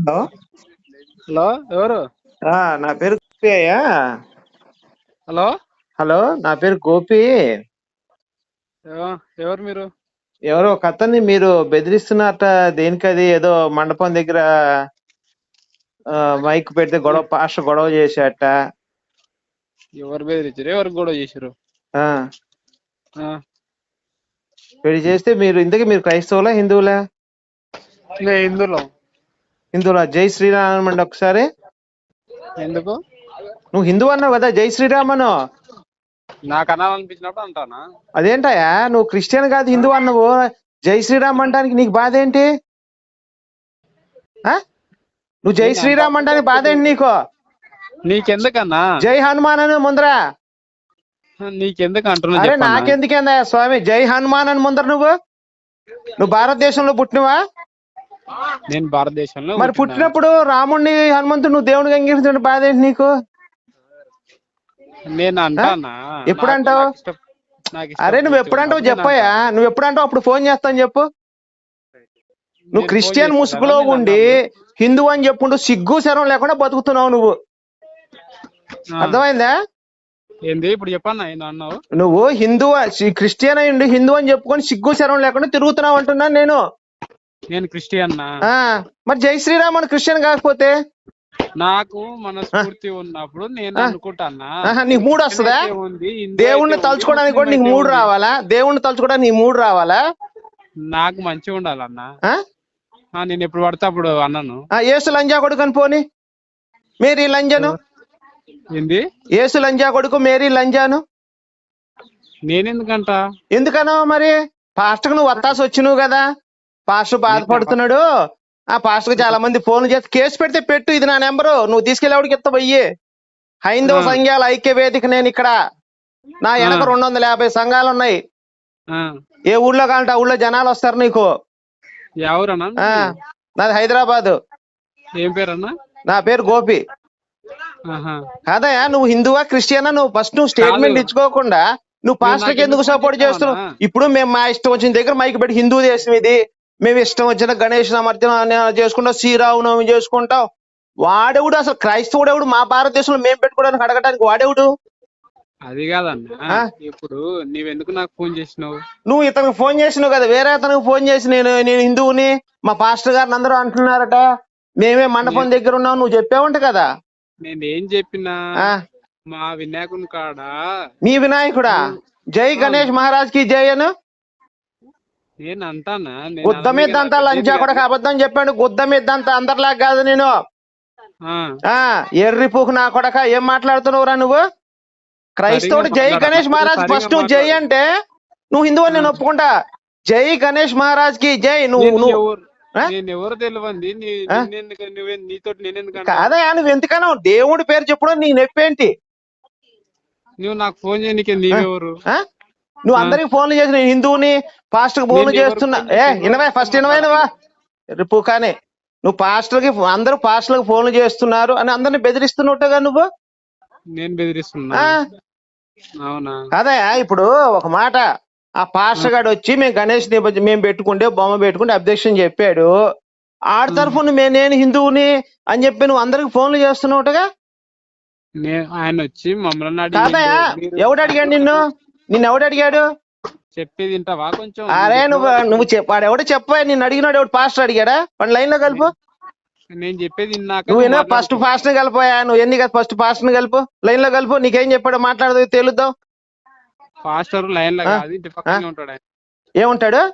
Hello? Hello ఎవరు? ఆ, నా పేరు గోపి అయ్యా. హలో? హలో నా పేరు గోపి. ఎవ- ఎవరు మీరు? ఎవరో ఒక అతన్ని మీరు బెదిరిస్తున్నారట దేనికది? ఏదో మండపం దగ్గర ఆ, మైక్ పెడితే గొడవ పాస్టర్ గొడవ చేశాట ఎవరు బెదిరించారు? ఎవరు గొడవ చేశారు? ఆ, ఆ, వీడు చేస్తే మీరు ఇంతకీ మీరు క్రైస్తవులా హిందువులా? నేను హిందువులో. హిందువులా జై శ్రీరామ్ అండి ఒకసారి. ఎందుకు? నువ్వు హిందువు అన్నావు కదా జై శ్రీరామ్ అను నాకు అనాలనిపించినప్పుడు అంటానా? అదేంటయ్యా నువ్వు క్రిస్టియన్ కాదు హిందువు అన్నావు. జై శ్రీరామ్ అంటానికి నీకు బాధ ఏంటి? నువ్వు జై శ్రీరామ్ అంటానికి బాధ ఏంటి నీకు? నీకెందుకన్నా? జై హనుమాన్ అని ముందరా. నీకెందుకు అంటున్నా అరే? నాకెందుకేందా స్వామి? జై హనుమాన్ అని ముందర నువ్వు? నువ్వు భారతదేశంలో పుట్టినవా? నేను భారతదేశంలో మరి పుట్టినా. పుట్టినప్పుడు రాముడిని హనుమంతుడు నువ్వు దేవుడికి అంగీకరించిన బాధ ఏంటి నీకు? నేను అంటానా? ఎప్పుడు అంటావు? అరే నువ్వు ఎప్పుడంటావు చెప్పయ్యా. నువ్వు ఎప్పుడంటావు అప్పుడు ఫోన్ చేస్తాను చెప్పు. నువ్వు క్రిస్టియన్ ముసుగులో? ఉండి హిందూ అని చెప్పుంటూ సిగ్గు శరం లేకుండా బతుకుతున్నావు నువ్వు. అర్థమైందా? ఏంది? ఇప్పుడు చెప్పన్నా అన్నావు? నువ్వు హిందూ క్రిస్టియన్ అయి ఉండి హిందూ అని చెప్పుకొని సిగ్గు శరం లేకుండా తిరుగుతున్నావు అంటున్నాను నేను. నేను క్రిస్టియన్ ఆ మరి జై శ్రీరామ్ అని క్రిస్టియన్ కాకపోతే? నాకు మనస్ఫూర్తి ఉన్నప్పుడు నేను అనుకుంటానా ఆహా, నీకు మూడు వస్తుందా? అయితే ఉంది, హిందూ దేవుణ్ణి అయితే తలుచుకోవడానికి కూడా నీకు ముస్లిం మూడు అయితే ఉంది. రావాలా? దేవుణ్ణి తలుచుకోవడానికి నీకు మూడు రావాలా? నాకు మంచిగా ఉండాలన్నా. ఆ? ఆ, నేను ఎప్పుడు పడితే అప్పుడు అన్నాను. ఆ, యేసు లంజా కొడుకు అని పోని. మేరీ లంజాను? ఏంది? యేసు లంజా కొడుకు మేరీ లంజాను? నేనెందుకంట? ఎందుకనో మరి? పాస్టర్ నువ్వు వత్తాసి వచ్చినావు కదా. పాస్టర్ బాధపడుతున్నాడు. ఆ పాస్టర్ చాలా మంది ఫోన్ చేసి కేసు పెడితే పెట్టు ఇది నా నెంబరు. నువ్వు తీసుకెళ్ళి ఎవడికి ఎత్త పోయి. హైందవ. సంఘాల ఐక్య వేదిక నేను ఇక్కడ నా వెనక. రెండు వందల యాభై సంఘాలు ఉన్నాయి ఏ ఊళ్ళో కావాలంటే ఆ ఊళ్ళో జనాలు వస్తారు నీకు. నాది హైదరాబాద్. ఏం పేరన్నా? నా పేరు గోపి. కాదయా నువ్వు హిందువా క్రిస్టియనా? నువ్వు ఫస్ట్ నువ్వు స్టేట్మెంట్. ఇచ్చుకోకుండా నువ్వు పాస్టర్కి ఎందుకు సపోర్ట్ చేస్తున్నావు? ఇప్పుడు మేము మా ఇష్టం వచ్చిన దగ్గర మైక్ పెట్టి హిందూ దేశం ఇది. మేము ఇష్టం వచ్చిన గణేష్ నమర్జన చేసుకుంటాం శ్రీరామనవమి చేసుకుంటాం. వాడెవడు అసలు క్రైస్తవుడు ఎవడు? మా భారతదేశంలో మేము పెట్టుకోవడానికి అడగడానికి వాడెవడు? అది కాదన్నా? ఇప్పుడు నాకు ఫోన్ చేసినావు? నువ్వు ఇతనికి ఫోన్ చేసినావు కదా వేరే అతనికి ఫోన్ చేసి నేను నేను హిందువుని మా పాస్టర్ గారిని అందరూ అంటున్నారట. మేమే మండపం దగ్గర ఉన్నాం నువ్వు చెప్పావంట కదా. నేను ఏం చెప్పినా మా వినాయకుని కాడ? మీ వినాయకుడా? జై గణేష్ మహారాజ్కి జై అను. గుద్ద మీద అననీకి అంతా నాకు లంచా కూడా. అబద్ధం చెప్పాడు. గుద్ద మీద అంతా అందరిలాగా కాదు నేను. ఎర్రి పూకు నా కొడక ఏం మాట్లాడుతున్నావురా నువ్వు? క్రైస్తవుడు జై. గణేష్ మహారాజ్ ఫస్ట్ నువ్వు జై. అంటే నువ్వు హిందువు అని నేను. ఒప్పుకుంటా. జై గణేష్ మహారాజ్కి జై. నువ్వు నువ్వు ఎవరు తెలియంది నీతో కాదయా నువ్వు ఎందుకన్నా? దేవుడి పేరు చెప్పడం నీ నొప్పేంటి? నువ్వు నాకు ఫోన్ చేయనీకే నీవెవరు? నువ్వు. అందరికి ఫోన్లు చేసి నేను హిందువుని పాస్టర్ ఫోన్లు చేస్తున్నా. ఏ? ఇనవా ఫస్ట్ ఇనవైనవా రేపు కానీ నువ్వు పాస్టర్కి అందరూ పాస్టర్లకు ఫోన్లు చేస్తున్నారు అని అందరిని బెదిరిస్తున్నట్టుగా నువ్వు? నేను బెదిరిస్తున్నా. అవునా? అదయా ఇప్పుడు ఒక మాట. ఆ పాస్టర్ గాడు వచ్చి మేము గణేష్ మేము పెట్టుకుంటే బొమ్మ పెట్టుకుంటే అబ్జెక్షన్ చెప్పాడు. ఆడి తరఫున నేను హిందువుని అని చెప్పి నువ్వు అందరికి ఫోన్లు చేస్తున్నావుటగా నేను ఆయన వచ్చి మమ్మల్ని ఎవడు అడిగాడు నిన్ను? నిన్ను ఎవడు అడిగాడు? చెప్పేది వింటావా కొంచెం? అరే నువ్వు నువ్వు చెప్పాడు ఎవడు చెప్పా నిన్ను అడిగినాడు ఎవడు? పాస్టర్ అడిగాడా? వాడి లైన్లో కలుపు. నేను చెప్పేది నువ్వు నువ్వు ఫస్ట్ మాట్లాడుకో. పాస్టర్ కలిపోయా? నువ్వు ఎన్ని ఫస్ట్ పాస్టర్ కలుపు. లైన్లో కలుపు. నీకేం చెప్పాడు మాట్లాడదు తేలుద్దాం. పాస్టర్ లైన్లో? కాదు ఇంటి పక్కనే ఉంటాడు ఆయన. ఏముంటాడు?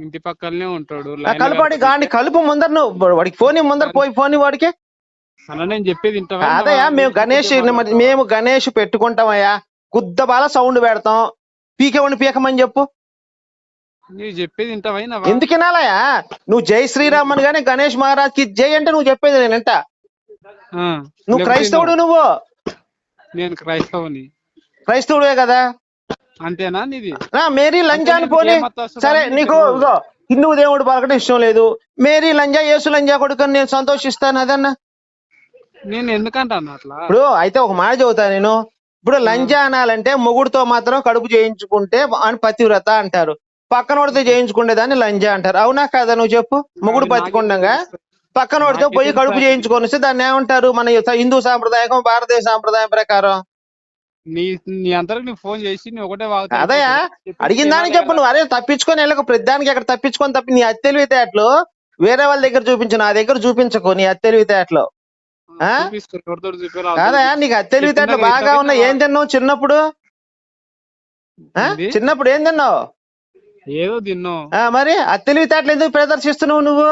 ఇంటి పక్కనే ఉంటాడు ఆ లైన్లో కలుపాడి కలుపుతుంటే- గాని కలుపు ముందర నువ్వు. వాడికి ఫోన్ ముందర పోయి ఫోన్ వాడికి. అన్న నేను చెప్పేది వింటావా? వినవా? మేము గణేష్. మేము గణేష్ పెట్టుకుంటామయ్యా. గుద్దబాల సౌండ్ పెడతాం. పీకేవాడిని పీకమని చెప్పు. నువ్వు చెప్పేది? ఎందుకు వినాలయ్యా? నువ్వు జై శ్రీరామ్ అని కానీ గణేష్ మహారాజ్కి జై అంటే నువ్వు చెప్పేది నేనంట నువ్వు క్రైస్తవుడు నువ్వు- నేను క్రైస్తవుని. క్రైస్తవుడే కదా? అంతేనా నీది? ఆ, మేరీ లంజా అని పోనీ. సరే నీకు హిందూ దేవుడు పలకడం ఇష్టం లేదు. మేరీ లంజా యేసు లంజా కొడుకని నేను సంతోషిస్తాను అదన్నా. నేను ఎందుకంటాను అట్లా? ఇప్పుడు అయితే ఒక మాట చెబుతా నేను. ఇప్పుడు లంజా అనాలంటే మొగుడుతో మాత్రం కడుపు చేయించుకుంటే అని పతివ్రత అంటారు. పక్కనోడితో చేయించుకునే దాన్ని లంజా అంటారు. అవునా కాదా నువ్వు చెప్పు? మొగుడు బతికుండగా? తెలుస్తుంది? పక్కన వాడితో పోయి కడుపు? చేయించుకొని వస్తే దాన్ని ఏమంటారు? మన హిందూ సాంప్రదాయం భారతదేశ సాంప్రదాయం ప్రకారం. నీ నీ ఫోన్ చేసి ఒకటే వాగుతా చెప్పి అడిగిన దానికి చెప్పు. నువ్వు. అరే తప్పించుకొని వెళ్ళక. ప్రతిదానికి అక్కడ తప్పించుకొని తప్పి నీ అత్తెలివితేటలు వేరే వాళ్ళ దగ్గర చూపించు నా దగ్గర చూపించకు నీ అత్తెలివితేటలు కాదా నీకు అత్తెలివితేటలు చెప్పిందా బాగా ఉన్నాయి. ఏం తిన్నావు? చిన్నప్పుడు? ఆ? చిన్నప్పుడు ఏం తిన్నావు? ఏదో తిన్నావు ఆ, మరి అత్తెలివితేటలు ఎందుకు ప్రదర్శిస్తున్నావు నువ్వు?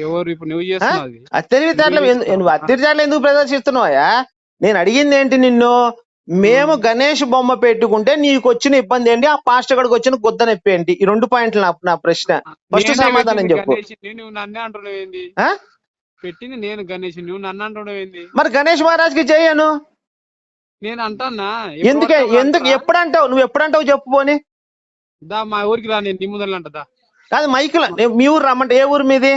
ఎవరు ఇప్పుడు నువ్వు అత్తెలివితేటలు నువ్వు అత్తెలివితేటలు ఎందుకు ప్రదర్శిస్తున్నావా నేను అడిగింది ఏంటి నిన్ను? మేము గణేష్ బొమ్మ పెట్టుకుంటే నీకు వచ్చిన ఇబ్బంది ఏంటి? ఆ పాస్టర్ గడికి వచ్చిన గుద్ద నొప్పి ఏంటి? ఈ రెండు పాయింట్లు నా ప్రశ్న. ఫస్ట్ సమాధానం చెప్పు. పెట్టింది నేను గణేష్ నువ్వు నన్ను ఏంది? మరి గణేష్ మహారాజ్కి చేయను. నేను అంటానా ఎందుకే? ఎందుకు? ఎప్పుడు అంటావు నువ్వు ఎప్పుడు అంటావు చెప్పు పోని. దా మా ఊరికి రా నేను నీ ముందర అంటదా కాదు మైకుల మీ ఊరు రమ్మంటే ఏ ఊరు మీది?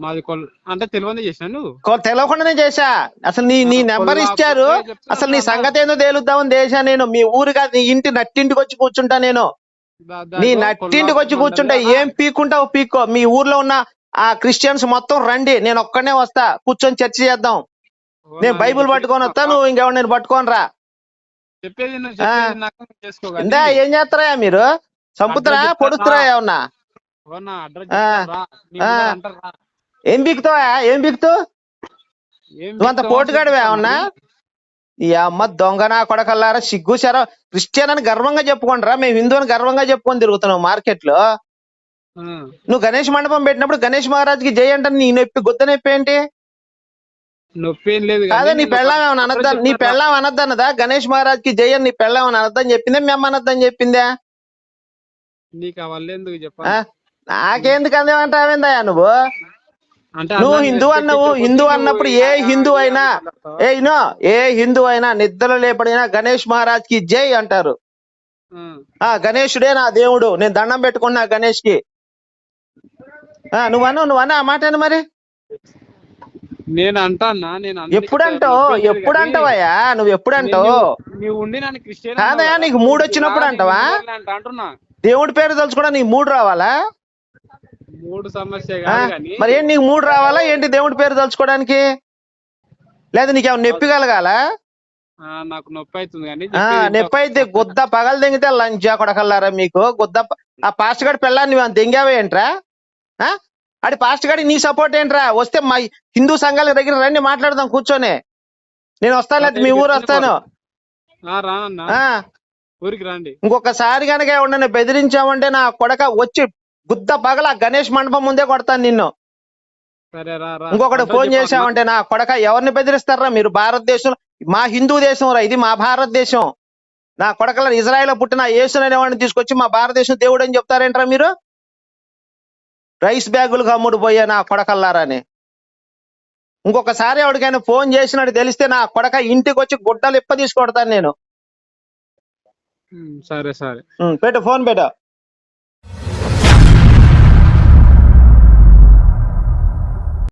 మాది కొల్ అంటే తెలియదే చేసిన నువ్వు? కొ- తెలవకుండానే చేశా. అసలు నీ నీ నెంబర్ ఇచ్చారు. అసలు నీ. సంగతి ఏందో తేలుద్దామని చేశా నేను. మీ ఊరు కాదు నీ ఇంటి నట్టింటికి వచ్చి కూర్చుంటా నేను. నీ నట్టింటికి వచ్చి కూర్చుంటా. ఏం పీక్కుంటావు? పీక్కో. మీ ఊర్లో ఉన్న ఆ క్రిస్టియన్స్ మొత్తం రండి నేను ఒక్కనే వస్తా కూర్చొని చర్చ చేద్దాం. నేను బైబిల్ పట్టుకొని వస్తా నువ్వు ఇంకెవరు నేను పట్టుకొని రా. ఇందా ఏం చేస్తారా మీరు? చంపుతారా? పొడుస్తారా. ఏమన్నా? ఏం బిక్తావా ఏం బిక్తావు? ఏం నువ్వు అంత పోటుగాడివే. అవునా ఈ అమ్మ దొంగ నా కొడకల్లారా సిగ్గు శర. క్రిస్టియన్ అని గర్వంగా చెప్పుకుంటారా మేము హిందూ అని గర్వంగా చెప్పుకొని తిరుగుతున్నావు మార్కెట్లో. నువ్వు గణేష్ మండపం పెట్టినప్పుడు గణేష్ మహారాజ్కి జై అంటే నీ నొప్పి గుద్ద నొప్పి ఏంటి? నొప్పి ఏం లేదు కాదా నీ పెళ్ళాం ఏమైనా అనద్దా? నీ. పెళ్ళాం అనద్దన్నదా? గణేష్ మహారాజ్కి జై అని నీ పెళ్ళాం అని అనద్దని చెప్పిందే? మేము అనద్దని చెప్పిందా? నీకు అవన్నీ ఎందుకు నాకెందుకు అందేమంటావేందయ్యా నువ్వు? అంటే నువ్వు హిందూ అన్నావు హిందూ అన్నప్పుడు ఏ హిందూ అయినా? ఏ ఇనో ఏ హిందూ అయినా నిద్రలో లేపడినా గణేష్ మహారాజ్కి జై అంటారు. ఆ. గణేశుడే నా దేవుడు నేను దండం పెట్టుకున్నా గణేష్కి నువ్వు అన్నావు నువ్వు అన్నా ఆ మాట అను మరి? నేను అంటానా నేను అందరికీ ఎప్పుడు అంటావయ్యా నువ్వు ఎప్పుడు అంటావు నీవు- నీవు ఉండి నన్ను క్రిస్టియన్ కాదయ్యా, అన్నావు కదా, నీకు మూడు వచ్చినప్పుడు అంటావా? అంటున్నా. దేవుడి పేరు తలుచుకోవడం నీకు మూడు రావాలా? మూడు సమస్య మరి ఏంటి నీకు మూడు రావాలా? ఏంటి దేవుడి పేరు తలుచుకోవడానికి లేదా నీకేమైనా నొప్పి కలగాల? నాకు నొప్పి అవుతుంది కానీ? నొప్పి అయితే గుద్ద పగలు దెంగితే లంచా కొడకల్లారా మీకు? గుద్ద ఆ పాస్ట్ గారి పిల్లాన్ని నువ్వు దెంగావే ఏంట్రా ఆ? ఆడి పాస్ట్ గాడి నీ సపోర్ట్ ఏంట్రా? వస్తే మా హిందూ సంఘాల దగ్గర రండి మాట్లాడదాం కూర్చొని. నేను వస్తాను లేకపోతే మీ ఊరు వస్తాను. ఊరికి రండి. ఇంకొకసారి కనుక ఎవడన్నా బెదిరించావంటే నా కొడక వచ్చి గుద్ద పగల గణేష్ మండపం ముందే కొడతాను నిన్ను. ఇంకొకటి ఫోన్ చేసావంటే నా కొడక ఎవరిని బెదిరిస్తారా? మీరు భారతదేశం మా హిందూ దేశం రా ఇది మా భారతదేశం. నా కొడకల ఇజ్రాయెల్ పుట్టిన యేసు అనేవాడిని తీసుకొచ్చి మా భారతదేశం దేవుడు అని చెప్తారేంట్రా మీరు? రైస్ బ్యాగులు కమ్ముడు పోయే నా కొడకల్లారని. ఇంకొకసారి ఎవరికైనా ఫోన్ చేసినట్టు తెలిస్తే నా కొడక ఇంటికి వచ్చి గుడ్డలు ఇప్ప తీసుకొడతాను నేను సరే సరే. పెట్టు ఫోన్ పెట్టు.